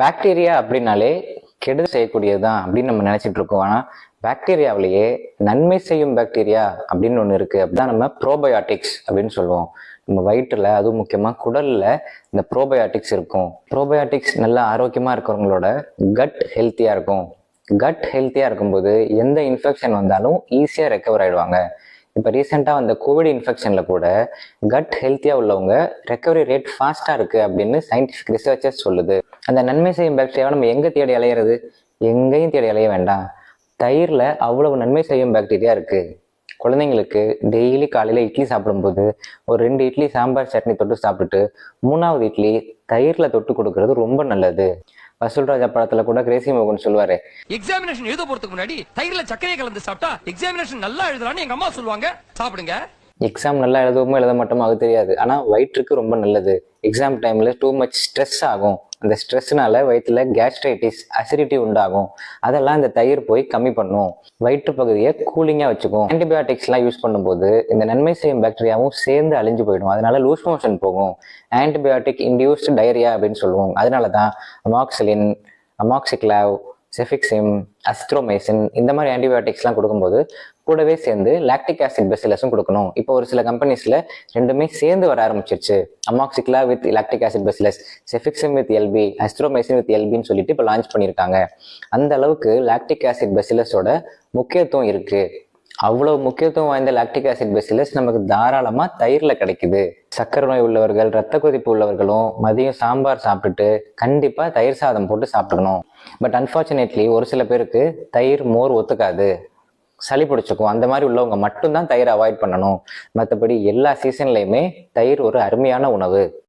Bacteria அப்படின்னாலே கெடுதல் செய்யக்கூடியது தான் அப்படின்னு நம்ம நினச்சிட்டு இருக்கோம். ஆனால் பாக்டீரியாவிலேயே நன்மை செய்யும் பாக்டீரியா அப்படின்னு ஒன்று இருக்குது அப்படிதான் நம்ம ப்ரோபயாட்டிக்ஸ் அப்படின்னு சொல்லுவோம். நம்ம வயிற்றில் அதுவும் முக்கியமாக குடலில் இந்த ப்ரோபயாட்டிக்ஸ் இருக்கும். ப்ரோபயாட்டிக்ஸ் நல்லா ஆரோக்கியமாக இருக்கிறவங்களோட கட் ஹெல்த்தியாக இருக்கும். கட் ஹெல்த்தியாக இருக்கும்போது எந்த இன்ஃபெக்ஷன் வந்தாலும் ஈஸியாக ரெக்கவர் ஆயிடுவாங்க. இப்போ ரீசெண்டாக வந்த கோவிட் இன்ஃபெக்ஷனில் கூட கட் ஹெல்த்தியாக உள்ளவங்க ரெக்கவரி ரேட் ஃபாஸ்ட்டாக இருக்குது அப்படின்னு சயின்டிஃபிக் ரிசர்ச்சர்ஸ் சொல்லுது. அந்த நன்மை செய்யும் பாக்டீரியாவை நம்ம எங்கே தேடி அலையிறது? எங்கேயும் தேடி அலைய வேண்டாம். தயிரில் அவ்வளவு நன்மை செய்யும் பாக்டீரியா இருக்குது குழந்தைங்களுக்கு டெய்லி காலையில் இட்லி சாப்பிடும்போது ஒரு ரெண்டு இட்லி சாம்பார் சட்னி தொட்டு சாப்பிட்டுட்டு மூணாவது இட்லி தயிரில் தொட்டு கொடுக்கறது ரொம்ப நல்லது. வசூல் ராஜா படத்துல கூட கிரேசி மோகன் சொல்லுவாரு. எக்ஸாமினேஷன் எழுத போறதுக்கு முன்னாடி தயிர்ல சர்க்கரையை கலந்து சாப்பிட்டா எக்ஸாமினேஷன் நல்லா எழுதலாம்னு எங்க அம்மா சொல்லுவாங்க. சாப்பிடுங்க. எக்ஸாம் நல்லா எழுதுவோமோ எழுத மாட்டோமோ அது தெரியாது. ஆனால் வயிற்றுக்கு ரொம்ப நல்லது. எக்ஸாம் டைமில் டூ மச் ஸ்ட்ரெஸ் ஆகும். அந்த ஸ்ட்ரெஸ்னால வயிற்றுல கேஸ்ட்ரைட்டிஸ் அசிடிட்டி உண்டாகும். அதெல்லாம் இந்த தயிர் போய் கம்மி பண்ணும். வயிற்று பகுதியை கூலிங்காக வச்சுக்கும். ஆன்டிபயோட்டிக்ஸ்லாம் யூஸ் பண்ணும்போது இந்த நன்மை செய்யும் பாக்டீரியாவும் சேர்ந்து அழிஞ்சு போயிடும். அதனால லூஸ் மோஷன் போகும். ஆன்டிபயோட்டிக் இன்டியூஸ்டு டயரியா அப்படின்னு சொல்லுவோம். அதனால தான் அமாக்சிலின் அமாக்சிக்லாவ் செஃபிக்சிம் அஸ்த்ரோமைசின் இந்த மாதிரி ஆன்டிபயோட்டிக்ஸ்லாம் கொடுக்கும்போது கூடவே சேர்ந்து லாக்டிக் ஆசிட் பெசிலஸும் கொடுக்கணும். இப்போ ஒரு சில கம்பெனிஸில் ரெண்டுமே சேர்ந்து வர ஆரம்பிச்சிருச்சு. Amoxiclav with lactic acid bacillus cefixime with LB azithromycin with எல்பின்னு சொல்லிட்டு இப்போ லான்ச் பண்ணியிருக்காங்க. அந்த அளவுக்கு லாக்டிக் ஆசிட் பெசிலஸோட முக்கியத்துவம் இருக்குது அவ்வளோ முக்கியத்துவம் வாய்ந்த லாக்டிக் ஆசிட் பெசிலஸ் நமக்கு தாராளமாக தயிரில் கிடைக்குது. சக்கரை நோய் உள்ளவர்கள் ரத்த கொதிப்பு உள்ளவர்களும் மதியம் சாம்பார் சாப்பிட்டுட்டு கண்டிப்பாக தயிர் சாதம் போட்டு சாப்பிட்டுக்கணும். பட் அன்ஃபார்ச்சுனேட்லி ஒரு சில பேருக்கு தயிர் மோர் ஒத்துக்காது. சளி பிடிச்சிக்கும் அந்த மாதிரி உள்ளவங்க மட்டும்தான் தயிர் அவாய்ட் பண்ணணும். மற்றபடி எல்லா சீசன்லையுமே தயிர் ஒரு அருமையான உணவு.